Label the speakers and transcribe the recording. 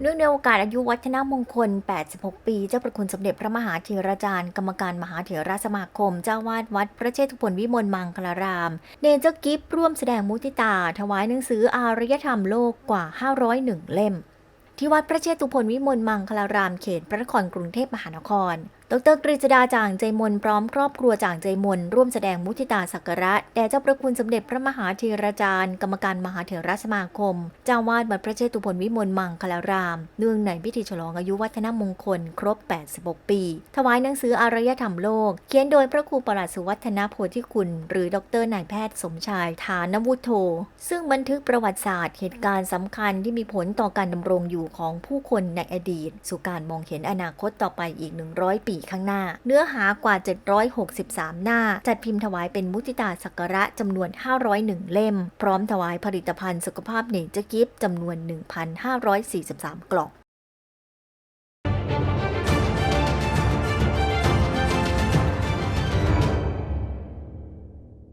Speaker 1: เนื่องในโอกาสอายุวัฒนมงคล 86 ปี เจ้าประคุณสมเด็จพระมหาเถราจารย์ กรรมการมหาเถรสมาคม เจ้าวาดวัดพระเชตุพนวิมลมังคลาราม เนเจอร์กิฟร่วมแสดงมุติตา ถวายหนังสืออารยธรรมโลกกว่า 501 เล่ม ที่วัดพระเชตุพนวิมลมังคลารามเขตพระนครกรุงเทพมหานคร ดรกฤษดาจางใจมนพร้อมครอบครัวจางใจมนร่วมแสดงมุทิตาสักการะแด่เจ้าประคุณสมเด็จพระมหาเถราจารย์ กรรมการมหาเถรสมาคม เจ้าวาดวัดพระเชตุพนวิมลมังคลาราม เนื่องในพิธีฉลองอายุวัฒนมงคล ครบ 86 ปี ถวายหนังสืออารยธรรมโลก เขียนโดยพระครูประหลัดสุวัฒนโพธิคุณ หรือดรนายแพทย์สมชายฐานวุฒโธซึ่งบันทึกประวัติศาสตร์เหตุการณ์สำคัญที่มีผลต่อการดำรงอยู่ของผู้คนในอดีต สู่การมองเห็นอนาคตต่อไปอีก 100 ปีข้างหน้า เนื้อหากว่า 763 หน้า จัดพิมพ์ถวายเป็นมุติตาสักระจำนวน 501 เล่ม พร้อมถวายผลิตภัณฑ์สุขภาพเนเจอร์กิฟต์จำนวน 1,543 กล่อง